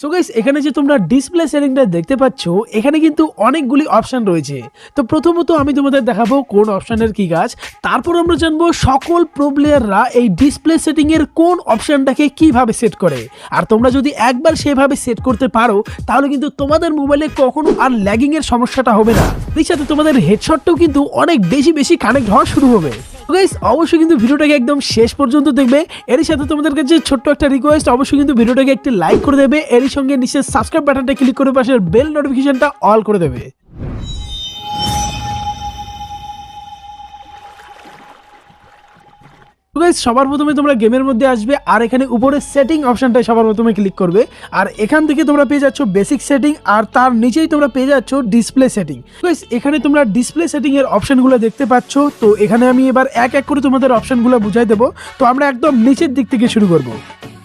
So guys এখানে যে তোমরা ডিসপ্লে সেটিংটা দেখতে পাচ্ছ, এখানে কিন্তু অনেকগুলি অপশন রয়েছে। তো প্রথমত আমি তোমাদের দেখাবো কোন অপশনের কি কাজ তারপর আমরা জানব সকল প্রো প্লেয়াররা এই ডিসপ্লে সেটিং এর কোন অপশনটাকে কীভাবে সেট করে। আর তোমরা যদি একবার সেভাবে সেট করতে পারো, তাহলে কিন্তু তোমাদের মোবাইলে কখনো আর ল্যাগিং এর সমস্যাটা হবে না। এই সাথে তোমাদের হেডশটটাও কিন্তু অনেক বেশি বেশি কানেক্ট হওয়া শুরু হবে। গাইস অবশ্যই কিন্তু ভিডিওটাকে একদম শেষ পর্যন্ত দেখবে। এর সাথে তোমাদের কাছে ছোট্ট একটা রিকোয়েস্ট অবশ্যই কিন্তু ভিডিওটাকে একটি লাইক করে দেবে। এর সঙ্গে নিচে সাবস্ক্রাইব বাটনটা ক্লিক করে পাশের বেল নোটিফিকেশনটা অল করে দেবে। গাইস সবার প্রথমে তোমরা গেমের মধ্যে আসবে, আর এখানে উপরে সেটিং অপশানটায় সবার প্রথমে ক্লিক করবে। আর এখান থেকে তোমরা পেয়ে যাচ্ছ বেসিক সেটিং আর তার নিচেই তোমরা পেয়ে যাচ্ছ ডিসপ্লে সেটিং গাইজ এখানে তোমরা ডিসপ্লে সেটিং এর অপশনগুলো দেখতে পাচ্ছ। তো এখানে আমি এবার এক এক করে তোমাদের অপশনগুলো বুঝাই দেবো। তো আমরা একদম নিচের দিক থেকে শুরু করব।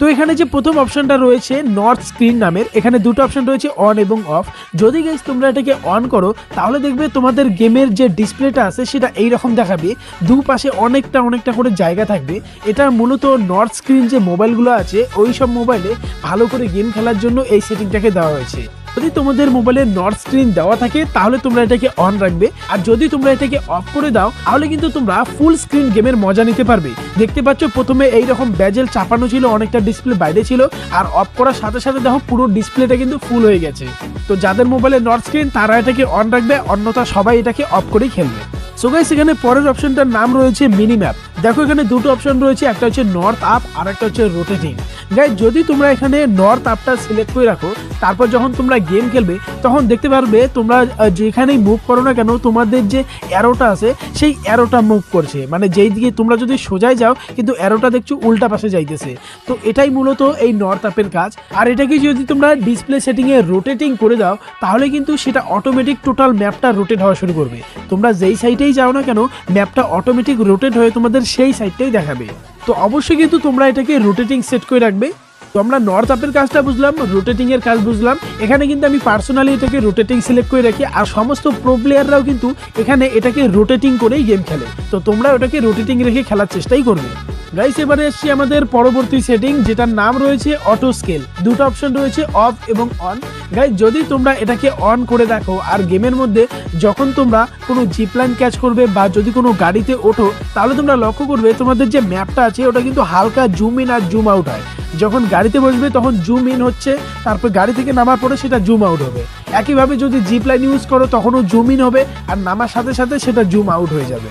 তো এখানে যে প্রথম অপশনটা রয়েছে নর্থ স্ক্রিন নামের, এখানে দুটো অপশন রয়েছে অন এবং অফ। যদি গেস তোমরা এটাকে অন করো, তাহলে দেখবে তোমাদের গেমের যে ডিসপ্লেটা আছে সেটা এই রকম দেখাবে। দু পাশে অনেকটা অনেকটা করে জায়গা থাকবে। এটা মূলত নর্থ স্ক্রিন যে মোবাইলগুলো আছে ওই সব মোবাইলে ভালো করে গেম খেলার জন্য এই সেটিংটাকে দেওয়া হয়েছে। যদি তোমাদের মোবাইলে নর্থ স্ক্রিন দেওয়া থাকে, তাহলে তোমরা এটাকে অন রাখবে। আর যদি তোমরা এটাকে অফ করে দাও, তাহলে কিন্তু তোমরা ফুল স্ক্রিন গেমের মজা নিতে পারবে। দেখতে পাচ্ছ, প্রথমে এই রকম ব্যাজেল চাপানো ছিল, অনেকটা ডিসপ্লে বাইরে ছিল, আর অফ করার সাথে সাথে দেখো পুরো ডিসপ্লেটা কিন্তু ফুল হয়ে গেছে। তো যাদের মোবাইলে নর্থ স্ক্রিন তারা এটাকে অন রাখবে, অন্যথা সবাই এটাকে অফ করেই খেলবে। সো গাইস এখানে পরের অপশনটার নাম রয়েছে মিনি ম্যাপ দেখো, এখানে দুটো অপশন রয়েছে, একটা হচ্ছে নর্থ আপ আর একটা হচ্ছে রোটেটিং গাইস যদি তোমরা এখানে নর্থ আপটা সিলেক্ট করে রাখো, তারপর যখন তোমরা গেম খেলবে, তখন দেখতে পারবে তোমরা যেখানেই মুভ করো না কেন, তোমাদের যে অ্যারোটা আছে, সেই অ্যারোটা মুভ করছে। মানে যেই দিকে তোমরা যদি সোজায় যাও, কিন্তু অ্যারোটা দেখছ উল্টা পাশে যাইতেছে। তো এটাই মূলত এই নর্থ আপের কাজ। আর এটাকে যদি তোমরা ডিসপ্লে সেটিংয়ে রোটেটিং করে দাও, তাহলে কিন্তু সেটা অটোমেটিক টোটাল ম্যাপটা রোটেট হওয়া শুরু করবে। তোমরা যেই সাইডেই যাও না কেন ম্যাপটা অটোমেটিক রোটেট হয়ে তোমাদের সেই সাইডটাই দেখাবে। তো অবশ্যই কিন্তু তোমরা এটাকে রোটেটিং সেট করে রাখবে। তো আমরা নর্থ আপের কাজটা বুঝলাম রোটেটিং এর কাজ বুঝলাম। এখানে কিন্তু আমি পার্সোনালি এটাকে রোটেটিং সিলেক্ট করে রাখি। আর সমস্ত প্রো প্লেয়াররাও কিন্তু এখানে এটাকে রোটেটিং করেই গেম খেলে। তো তোমরা ওটাকে রোটেটিং রেখে খেলার চেষ্টাই করবে। গাইস এবারে এসছি আমাদের পরবর্তী সেটিং যেটার নাম রয়েছে অটো স্কেল দুটো অপশন রয়েছে অফ এবং অন গাইস যদি তোমরা এটাকে অন করে রাখো আর গেমের মধ্যে যখন তোমরা কোনো জিপলাইন ক্যাচ করবে বা যদি কোনো গাড়িতে ওঠো, তাহলে তোমরা লক্ষ্য করবে তোমাদের যে ম্যাপটা আছে, ওটা কিন্তু হালকা জুম ইন আর জুম আউট হয়। যখন গাড়িতে বসবে, তখন জুম ইন হচ্ছে, তারপর গাড়ি থেকে নামার পরে সেটা জুম আউট হবে। একইভাবে যদি জিপ লাইন ইউজ করো, তখনও জুম ইন হবে, আর নামার সাথে সাথে সেটা জুম আউট হয়ে যাবে।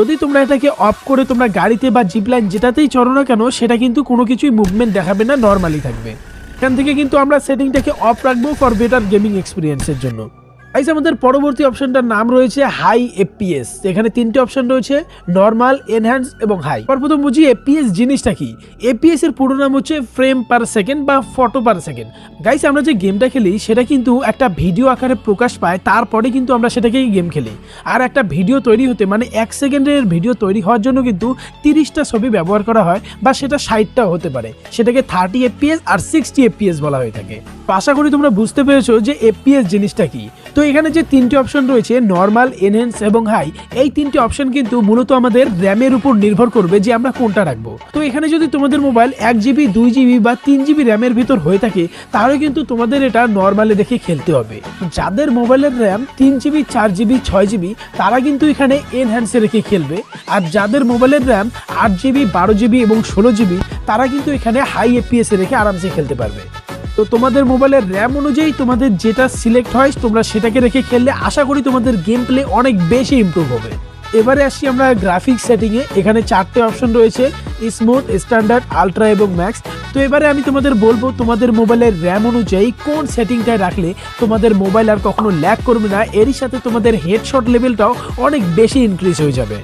যদি তোমরা এটাকে অফ করে তোমরা গাড়িতে বা জিপ লাইন যেটাতেই চড়ো না কেন, সেটা কিন্তু কোনো কিছুই মুভমেন্ট দেখাবে না নর্মালি থাকবে। এখান থেকে কিন্তু আমরা সেটিংটাকে অফ রাখব ফর বেটার গেমিং এক্সপিরিয়েন্সের জন্য। গাইস আমাদের পরবর্তী অপশনটার নাম রয়েছে হাই এফপিএস এখানে তিনটে অপশন রয়েছে নর্মাল এনহ্যান্স এবং হাই প্রথম বুঝি এফপিএস জিনিসটা কি? এপিএস এর পুরো নাম হচ্ছে ফ্রেম পার সেকেন্ড বা ফটো পার সেকেন্ড গাইস আমরা যে গেমটা খেলি, সেটা কিন্তু একটা ভিডিও আকারে প্রকাশ পায়, তারপরে কিন্তু আমরা সেটাকেই গেম খেলি। আর একটা ভিডিও তৈরি হতে মানে এক সেকেন্ডের ভিডিও তৈরি হওয়ার জন্য কিন্তু তিরিশটা ছবি ব্যবহার করা হয় বা সেটা ষাটটাও হতে পারে। সেটাকে থার্টি এফপিএস আর সিক্সটি এফপিএস বলা হয়ে থাকে। আশা করি তোমরা বুঝতে পেরেছ যে এফপিএস জিনিসটা কি। তো এখানে যে তিনটি অপশন রয়েছে নর্মাল এনহেন্স এবং হাই এই তিনটি অপশন কিন্তু মূলত আমাদের র্যামের উপর নির্ভর করবে যে আমরা কোনটা রাখব। তো এখানে যদি তোমাদের মোবাইল এক জিবি দুই জিবি বা তিন জিবি র্যামের ভিতর হয়ে থাকে, তাহলে কিন্তু তোমাদের এটা নর্মালে দেখে খেলতে হবে। যাদের মোবাইলের র্যাম তিন জিবি চার জিবি ছয় জিবি তারা কিন্তু এখানে এনহ্যান্সে রেখে খেলবে। আর যাদের মোবাইলের র্যাম আট জিবি বারো জিবি এবং ষোলো জিবি তারা কিন্তু এখানে হাই এফপিএস রেখে আরামসে খেলতে পারবে। তো তোমাদের মোবাইলের র্যাম অনুযায়ী তোমাদের যেটা সিলেক্ট হয়, তোমরা সেটাকে রেখে খেললে আশা করি তোমাদের গেম প্লে অনেক বেশি ইমপ্রুভ হবে। এবারে আসি আমরা গ্রাফিক্স সেটিংয়ে এখানে চারটে অপশন রয়েছে স্মুথ স্ট্যান্ডার্ড আলট্রা এবং ম্যাক্স তো এবারে আমি তোমাদের বলব, তোমাদের মোবাইলের র্যাম অনুযায়ী কোন সেটিংটায় রাখলে তোমাদের মোবাইল আর কখনো ল্যাগ করবে না, এরই সাথে তোমাদের হেডশট লেভেলটাও অনেক বেশি ইনক্রিজ হয়ে যাবে।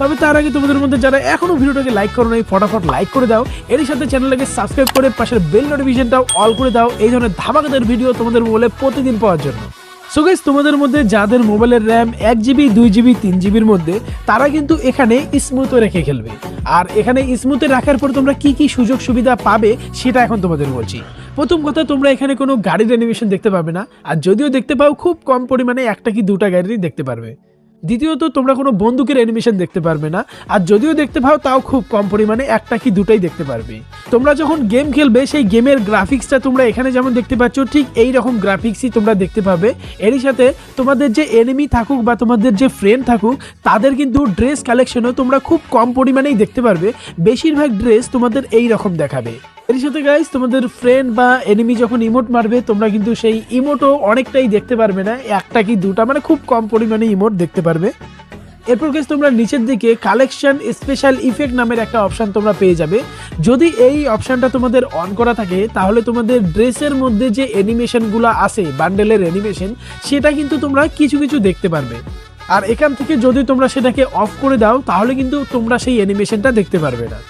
তবে তার আগে তোমাদের মধ্যে যারা এখনও ভিডিওটাকে লাইক করো নাই, ফটাফট লাইক করে দাও। এরই সাথে চ্যানেলটাকে সাবস্ক্রাইব করে পাশের বেল নোটিফিকেশনটাও অল করে দাও। এই ধরনের ধামাকাদার ভিডিও তোমাদের মোবাইলে প্রতিদিন পাওয়ার জন্য। সো তোমাদের মধ্যে যাদের মোবাইলের র্যাম এক জিবি দুই জিবি তিন জিবির মধ্যে, তারা কিন্তু এখানে স্মুথে রেখে খেলবে। আর এখানে স্মুথে রাখার পর তোমরা কি কি সুযোগ সুবিধা পাবে, সেটা এখন তোমাদের বলছি। প্রথম কথা, তোমরা এখানে কোনো গাড়ির অ্যানিমেশন দেখতে পাবে না। আর যদিও দেখতে পাও, খুব কম পরিমাণে একটা কি দুটা গাড়িরই দেখতে পারবে। দ্বিতীয়ত, তোমরা কোনো বন্দুকের অ্যানিমেশন দেখতে পারবে না। আর যদিও দেখতে পাও, তাও খুব কম পরিমাণে একটা কি দুটাই দেখতে পারবে। তোমরা যখন গেম খেলবে, সেই গেমের গ্রাফিক্সটা তোমরা এখানে যেমন দেখতে পাচ্ছ, ঠিক এই রকম গ্রাফিক্সই তোমরা দেখতে পাবে। এরই সাথে, তোমাদের যে এনিমি থাকুক বা তোমাদের যে ফ্রেন্ড থাকুক, তাদের কিন্তু ড্রেস কালেকশনও তোমরা খুব কম পরিমাণেই দেখতে পারবে। বেশিরভাগ ড্রেস তোমাদের এই রকম দেখাবে। এর সাথে গাইস তোমাদের ফ্রেন্ড বা এনিমি যখন ইমোট মারবে, তোমরা কিন্তু সেই ইমোটও অনেকটাই দেখতে পারবে না। একটা কি দুটা মানে খুব কম পরিমাণে ইমোট দেখতে পারবে। এরপর গেস তোমরা নিচের দিকে কালেকশন স্পেশাল ইফেক্ট নামের একটা অপশন তোমরা পেয়ে যাবে। যদি এই অপশনটা তোমাদের অন করা থাকে, তাহলে তোমাদের ড্রেসের মধ্যে যে অ্যানিমেশনগুলো আছে বান্ডেলের অ্যানিমেশন সেটা কিন্তু তোমরা কিছু কিছু দেখতে পারবে। আর এখান থেকে যদি তোমরা সেটাকে অফ করে দাও, তাহলে কিন্তু তোমরা সেই অ্যানিমেশনটা দেখতে পারবে না।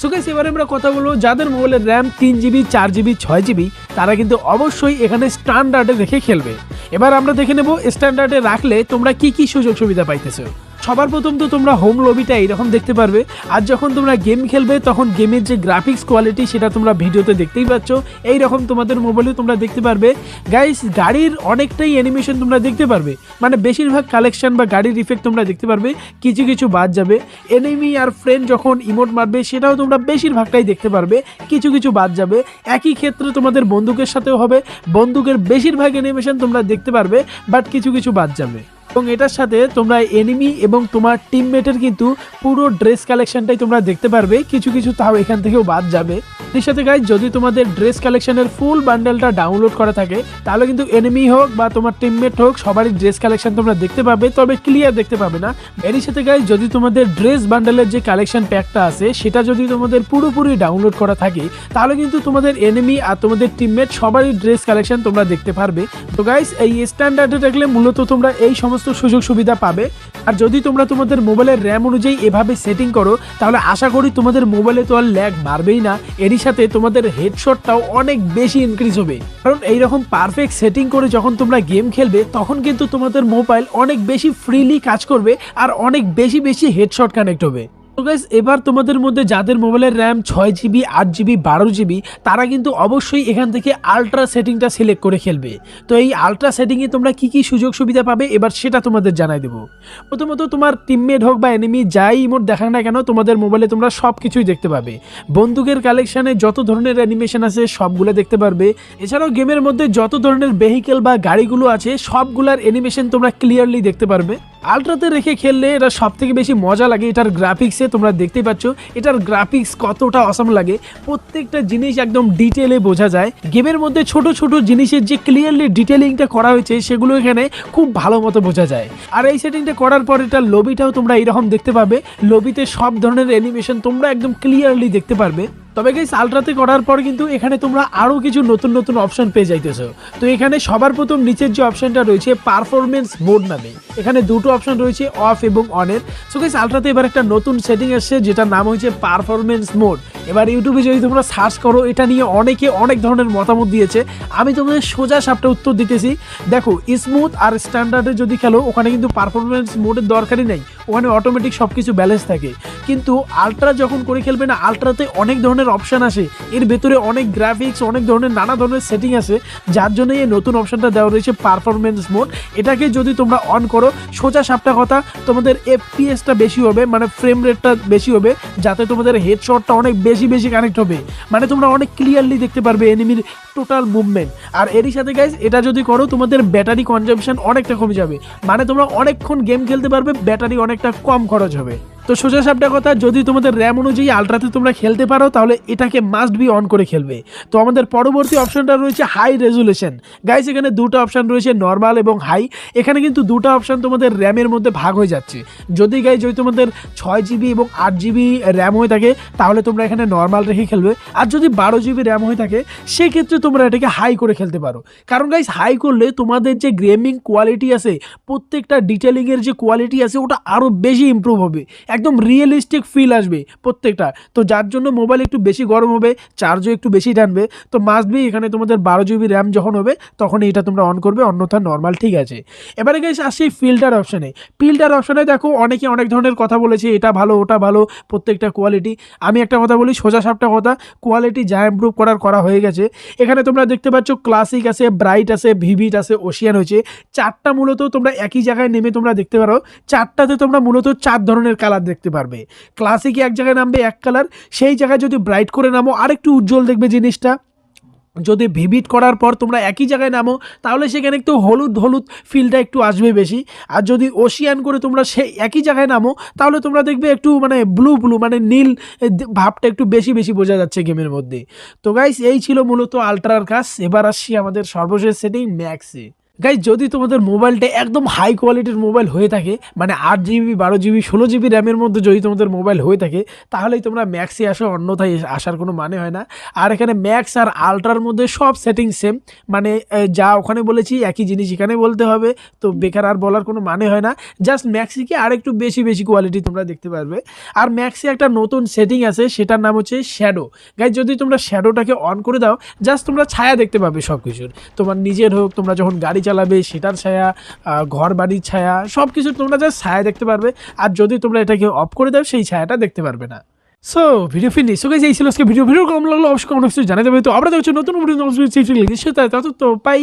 সো এবারে আমরা কথা বলব যাদের মোবাইলের র্যাম তিন জিবি চার জিবি ছয় জিবি তারা কিন্তু অবশ্যই এখানে স্ট্যান্ডার্ডে রেখে খেলবে। এবার আমরা দেখে নেব স্ট্যান্ডার্ডে রাখলে তোমরা কি কি সুযোগ সুবিধা পাইতেছো। সবার প্রথম তো তোমরা হোম লবিটা এইরকম দেখতে পারবে। আর যখন তোমরা গেম খেলবে, তখন গেমের যে গ্রাফিক্স কোয়ালিটি সেটা তোমরা ভিডিওতে দেখতেই পাচ্ছ। এইরকম তোমাদের মোবাইলে তোমরা দেখতে পারবে। গাইস গাড়ির অনেকটাই অ্যানিমেশন তোমরা দেখতে পারবে। মানে বেশিরভাগ কালেকশন বা গাড়ির ইফেক্ট তোমরা দেখতে পারবে। কিছু কিছু বাদ যাবে। এনিমি আর ফ্রেন্ড যখন ইমোট মারবে, সেটাও তোমরা বেশিরভাগটাই দেখতে পারবে। কিছু কিছু বাদ যাবে। একই ক্ষেত্রে তোমাদের বন্দুকের সাথেও হবে। বন্দুকের বেশিরভাগ অ্যানিমেশন তোমরা দেখতে পারবে বাট কিছু কিছু বাদ যাবে। এবং এটার সাথে তোমরা এনিমি এবং তোমার টিমমেটের কিন্তু পুরো ড্রেস কালেকশনটাই তোমরা দেখতে পারবে। কিছু কিছু তাও এখান থেকেও বাদ যাবে। এর সাথে গাইজ যদি তোমাদের ড্রেস কালেকশনের ফুল বান্ডেলটা ডাউনলোড করা থাকে, তাহলে কিন্তু এনিমি হোক বা তোমার টিমমেট হোক, সবারই ড্রেস কালেকশন তোমরা দেখতে পাবে, তবে ক্লিয়ার দেখতে পাবে না। এরই সাথে গাইজ যদি তোমাদের ড্রেস বান্ডেলের যে কালেকশন প্যাকটা আছে, সেটা যদি তোমাদের পুরোপুরি ডাউনলোড করা থাকে, তাহলে কিন্তু তোমাদের এনিমি আর তোমাদের টিমমেট সবারই ড্রেস কালেকশন তোমরা দেখতে পারবে। তো গাইজ এই স্ট্যান্ডার্ডে রাখলে মূলত তোমরা এই সমস্ত সুযোগ সুবিধা পাবে। আর যদি তোমরা তোমাদের মোবাইলের র্যাম অনুযায়ী এভাবে সেটিং করো, তাহলে আশা করি তোমাদের মোবাইলে তো আর ল্যাগ বাড়বেই না। এরই সাথে তোমাদের হেডশটটাও অনেক বেশি ইনক্রিজ হবে। কারণ এইরকম পারফেক্ট সেটিং করে যখন তোমরা গেম খেলবে, তখন কিন্তু তোমাদের মোবাইল অনেক বেশি ফ্রিলি কাজ করবে আর অনেক বেশি বেশি হেডশট কানেক্ট হবে। তো এবার তোমাদের মধ্যে যাদের মোবাইলের র্যাম ছয় জিবি আট জিবি বারো জিবি তারা কিন্তু অবশ্যই এখান থেকে আলট্রা সেটিংটা সিলেক্ট করে খেলবে। তো এই আলট্রা সেটিংয়ে তোমরা কি কি সুযোগ সুবিধা পাবে, এবার সেটা তোমাদের জানাই দেবো। প্রথমত তোমার টিমমেট হোক বা এনিমি যাই ইমোট দেখাক না কেন, তোমাদের মোবাইলে তোমরা সব কিছুই দেখতে পাবে। বন্দুকের কালেকশানে যত ধরনের অ্যানিমেশন আছে, সবগুলো দেখতে পারবে। এছাড়াও গেমের মধ্যে যত ধরনের ভেহিকেল বা গাড়িগুলো আছে, সবগুলার অ্যানিমেশন তোমরা ক্লিয়ারলি দেখতে পারবে। আলট্রাতে রেখে খেললে এটা সব থেকে বেশি মজা লাগে। এটার গ্রাফিক্সে তোমরা দেখতে পাচ্ছ। এটার গ্রাফিক্স কতটা অসম লাগে। প্রত্যেকটা জিনিস একদম ডিটেলে বোঝা যায়। গেমের মধ্যে ছোট ছোট জিনিসের যে ক্লিয়ারলি ডিটেলিংটা করা হয়েছে, সেগুলো এখানে খুব ভালো মতো বোঝা যায়। আর এই সেটিংটা করার পর এটা লবিটাও তোমরা এরকম দেখতে পাবে। লবিতে সব ধরনের অ্যানিমেশন তোমরা একদম ক্লিয়ারলি দেখতে পারবে। তবে গাইস আলট্রাতে করার পর কিন্তু এখানে তোমরা আরও কিছু নতুন নতুন অপশন পেয়ে যাইতেছো। তো এখানে সবার প্রথম নিচের যে অপশনটা রয়েছে পারফরমেন্স মোড নামে। এখানে দুটো অপশন রয়েছে অফ এবং অনের সো গাইস আলট্রাতে এবার একটা নতুন সেটিং এসছে যেটার নাম হয়েছে পারফরমেন্স মোড এবার ইউটিউবে যদি তোমরা সার্চ করো, এটা নিয়ে অনেকে অনেক ধরনের মতামত দিয়েছে। আমি তোমাদের সোজা সাপটা উত্তর দিতেছি। দেখো স্মুথ আর স্ট্যান্ডার্ডে যদি খেলো, ওখানে কিন্তু পারফরমেন্স মোডের দরকারই নেই। ওখানে অটোমেটিক সব কিছু ব্যালেন্স থাকে। কিন্তু আলট্রা যখন করে খেলবে না আলট্রাতে অনেক ধরনের অপশান আসে। এর ভেতরে অনেক গ্রাফিক্স অনেক ধরনের নানা ধরনের সেটিং আছে যার জন্য এই নতুন অপশানটা দেওয়া রয়েছে পারফরমেন্স মোড এটাকে যদি তোমরা অন করো, সোজা সাপটা কথা, তোমাদের এফপিএসটা বেশি হবে মানে ফ্রেম রেটটা বেশি হবে, যাতে তোমাদের হেডশটটা অনেক বেশি বেশি কানেক্ট হবে। মানে তোমরা অনেক ক্লিয়ারলি দেখতে পারবে এনিমির টোটাল মুভমেন্ট আর এরই সাথে গাইজ এটা যদি করো, তোমাদের ব্যাটারি কনজামশন অনেকটা কমে যাবে। মানে তোমরা অনেকক্ষণ গেম খেলতে পারবে ব্যাটারি অনেকটা কম খরচ হবে। তো সোজা সাপটা কথা, যদি তোমাদের র্যাম অনুযায়ী আলট্রাতে তোমরা খেলতে পারো, তাহলে এটাকে মাস্ট বি অন করে খেলবে। তো আমাদের পরবর্তী অপশনটা রয়েছে হাই রেজুলেশন গাইস এখানে দুটো অপশান রয়েছে নর্মাল এবং হাই এখানে কিন্তু দুটো অপশান তোমাদের র্যামের মধ্যে ভাগ হয়ে যাচ্ছে। যদি গাইজ যদি তোমাদের ছয় জিবি এবং আট জিবি র্যাম হয়ে থাকে, তাহলে তোমরা এখানে নর্মাল রেখে খেলবে। আর যদি বারো জিবি র্যাম হয়ে থাকে, সেক্ষেত্রে তোমরা এটাকে হাই করে খেলতে পারো। কারণ গাইজ হাই করলে তোমাদের যে গেমিং কোয়ালিটি আছে, প্রত্যেকটা ডিটেলিংয়ের যে কোয়ালিটি আছে, ওটা আরও বেশি ইমপ্রুভ হবে। একদম রিয়েলিস্টিক ফিল আসবে প্রত্যেকটা। তো যার জন্য মোবাইল একটু বেশি গরম হবে চার্জও একটু বেশি টানবে, তো মাস্ট বি এখানে তোমাদের বারো জিবি র্যাম যখন হবে, তখন এটা তোমরা অন করবে, অন্যথা নর্মাল ঠিক আছে। এবারে গেছে আসছি ফিল্টার অপশানে ফিল্টার অপশানে দেখো, অনেকে অনেক ধরনের কথা বলেছে, এটা ভালো, ওটা ভালো, প্রত্যেকটা কোয়ালিটি আমি একটা কথা বলি, সোজা সাপটা কথা কোয়ালিটি যা ইম্প্রুভ করার করা হয়ে গেছে। এখানে তোমরা দেখতে পাচ্ছ ক্লাসিক আছে ব্রাইট আছে ভিভিট আছে ওশিয়ান হয়েছে। চারটা মূলত তোমরা একই জায়গায় নেমে তোমরা দেখতে পারো। চারটাতে তোমরা মূলত চার ধরনের কালার দেখতে পারবে। ক্লাসিকে এক জায়গায় নামবে এক কালার সেই জায়গায় যদি ব্রাইট করে নামো, আরেকটু উজ্জ্বল দেখবে জিনিসটা। যদি ভিভিট করার পর তোমরা একই জায়গায় নামো, তাহলে সেখানে একটু হলুদ হলুদ ফিলটা একটু আসবে বেশি। আর যদি ওশিয়ান করে তোমরা সেই একই জায়গায় নামো, তাহলে তোমরা দেখবে একটু মানে ব্লু ব্লু মানে নীল ভাবটা একটু বেশি বেশি বোঝা যাচ্ছে গেমের মধ্যে। তো গাইস এই ছিল মূলত আলট্রার কাজ এবার আসছি আমাদের সর্বশেষ সেটিং ম্যাক্সে গাইজ যদি তোমাদের মোবাইলটা একদম হাই কোয়ালিটির মোবাইল হয়ে থাকে মানে আট জিবি বারো জিবি ষোলো জিবি র্যামের মধ্যে যদি তোমাদের মোবাইল হয়ে থাকে, তাহলেই তোমরা ম্যাক্সে আসো, অন্যথায় আসার কোনো মানে হয় না। আর এখানে ম্যাক্স আর আলট্রার মধ্যে সব সেটিং সেম মানে যা ওখানে বলেছি, একই জিনিস এখানে বলতে হবে, তো বেকার আর বলার কোনো মানে হয় না। জাস্ট ম্যাক্সিকে আর একটু বেশি বেশি কোয়ালিটি তোমরা দেখতে পারবে। আর ম্যাক্সে একটা নতুন সেটিং আছে, সেটার নাম হচ্ছে শ্যাডো গাইজ যদি তোমরা শ্যাডোটাকে অন করে দাও জাস্ট তোমরা ছায়া দেখতে পাবে সব কিছুর তোমার নিজের হোক, তোমরা যখন গাড়ি চালাবে সেটার ছায়া ঘর বাড়ির ছায়া সব কিছু তোমরা যা ছায়া দেখতে পারবে। আর যদি তোমরা এটাকে অফ করে দাও, সেই ছায়াটা দেখতে পারবে না। So video feel so guys এই ছিল আজকে ভিডিও ভিডিও কম লাগল? অবশ্যই কমেন্ট জানাতে হবে তো আমরা দেখছি নতুন তো পাই